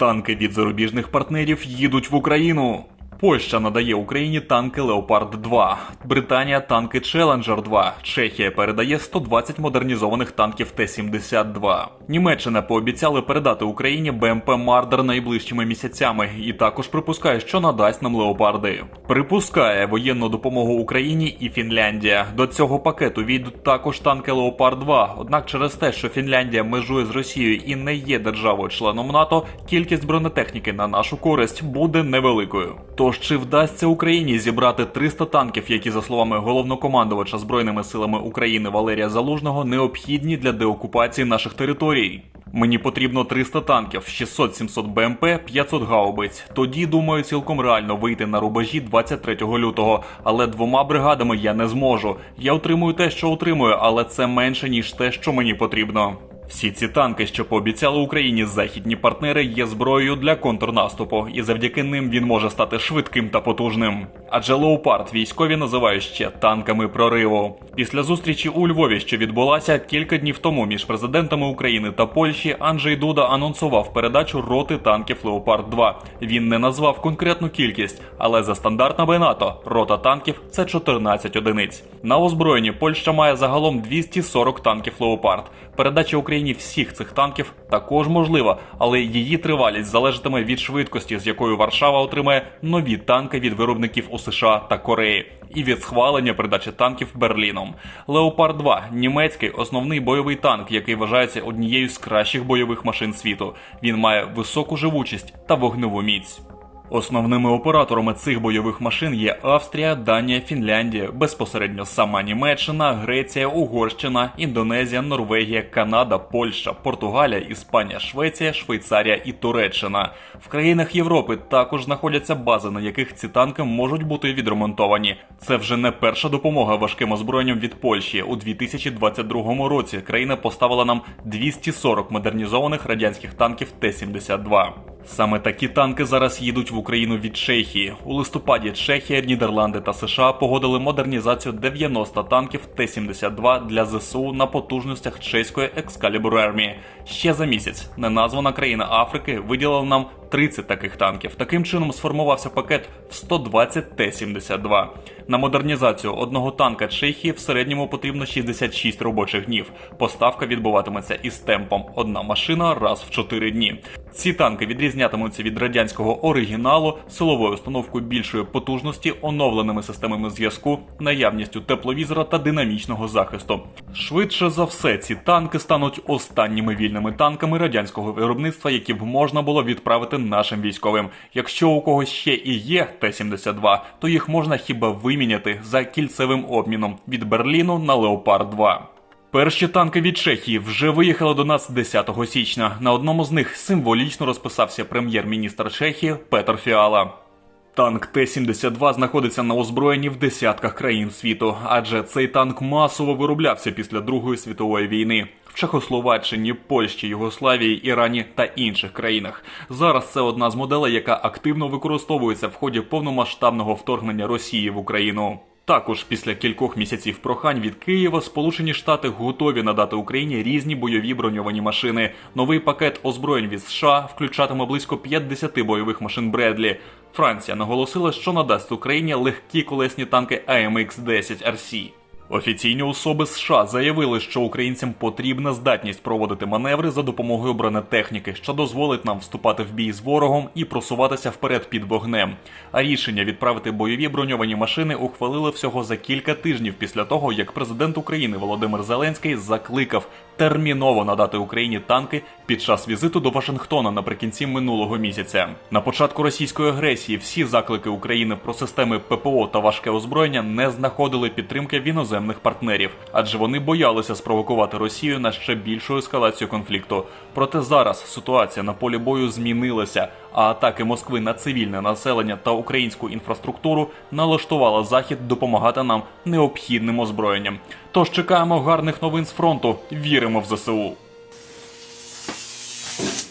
Танки від зарубіжних партнерів їдуть в Україну. Польща надає Україні танки Леопард 2, Британія танки Challenger 2, Чехія передає 120 модернізованих танків Т-72. Німеччина пообіцяли передати Україні БМП Мардер найближчими місяцями і також припускає, що надасть нам леопарди. Припускає воєнну допомогу Україні і Фінляндія. До цього пакету війдуть також танки Леопард 2. Однак через те, що Фінляндія межує з Росією і не є державою-членом НАТО, кількість бронетехніки на нашу користь буде невеликою. Тож чи вдасться Україні зібрати 300 танків, які, за словами головнокомандувача збройними силами України Валерія Залужного, необхідні для деокупації наших територій? Мені потрібно 300 танків, 600-700 БМП, 500 гаубиць. Тоді думаю, цілком реально вийти на рубежі 23 лютого. Але двома бригадами я не зможу. Я отримую те, що отримую, але це менше ніж те, що мені потрібно. Всі ці танки, що пообіцяли Україні західні партнери, є зброєю для контрнаступу, і завдяки ним він може стати швидким та потужним. Адже леопард військові називають ще танками прориву. Після зустрічі у Львові, що відбулася кілька днів тому між президентами України та Польщі, Анджей Дуда анонсував передачу роти танків Леопард 2 Він не назвав конкретну кількість, але за стандартними НАТО рота танків це 14 одиниць. На озброєнні Польща має загалом 240 танків Леопард. Передача Україні всіх цих танків також можлива, але її тривалість залежатиме від швидкості, з якою Варшава отримає нові танки від виробників у США та Кореї, і від схвалення передачі танків Берліном. Леопард 2 німецький основний бойовий танк, який вважається однією з кращих бойових машин світу. Він має високу живучість та вогневу міць. Основними операторами цих бойових машин є Австрія, Данія, Фінляндія, безпосередньо сама Німеччина, Греція, Угорщина, Індонезія, Норвегія, Канада, Польща, Португалія, Іспанія, Швеція, Швейцарія і Туреччина. В країнах Європи також знаходяться бази, на яких ці танки можуть бути відремонтовані. Це вже не перша допомога важким озброєнням від Польщі. У 2022 році країна поставила нам 240 модернізованих радянських танків Т-72. Саме такі танки зараз їдуть в Україну від Чехії. У листопаді Чехія, Нідерланди та США погодили модернізацію 90 танків Т-72 для ЗСУ на потужностях чеської екскалібур армії. Ще за місяць неназвана країна Африки виділила нам 30 таких танків. Таким чином сформувався пакет в 120 Т-72. На модернізацію одного танка Чехії в середньому потрібно 66 робочих днів. Поставка відбуватиметься із темпом одна машина раз в 4 дні. Ці танки відрізнятимуться від радянського оригіналу, силовою установкою більшої потужності, оновленими системами зв'язку, наявністю тепловізора та динамічного захисту. Швидше за все, ці танки стануть останніми вільними танками радянського виробництва, які б можна було відправити нашим військовим. Якщо у когось ще і є Т-72, то їх можна хіба виміняти за кільцевим обміном від Берліну на Леопард 2. Перші танки від Чехії вже виїхали до нас 10 січня. На одному з них символічно розписався прем'єр-міністр Чехії Петр Фіала. Танк Т-72 знаходиться на озброєнні в десятках країн світу, адже цей танк масово вироблявся після Другої світової війни в Чехословаччині, Польщі, Югославії, Ірані та інших країнах. Зараз це одна з моделей, яка активно використовується в ході повномасштабного вторгнення Росії в Україну. Також після кількох місяців прохань від Києва Сполучені Штати готові надати Україні різні бойові броньовані машини. Новий пакет озброєнь від США включатиме близько 50 бойових машин Бредлі. Франція наголосила, що надасть Україні легкі колесні танки AMX-10 RC. Офіційні особи США заявили, що українцям потрібна здатність проводити маневри за допомогою бронетехніки, що дозволить нам вступати в бій з ворогом і просуватися вперед під вогнем. А рішення відправити бойові броньовані машини ухвалили всього за кілька тижнів після того, як президент України Володимир Зеленський закликав терміново надати Україні танки під час візиту до Вашингтона наприкінці минулого місяця. На початку російської агресії всі заклики України про системи ППО та важке озброєння не знаходили підтримки в іноземних партнерів, адже вони боялися спровокувати Росію на ще більшу ескалацію конфлікту. Проте зараз ситуація на полі бою змінилася, а атаки Москви на цивільне населення та українську інфраструктуру налаштувала захід допомагати нам необхідним озброєнням. Тож чекаємо гарних новин з фронту. Віримо в ЗСУ.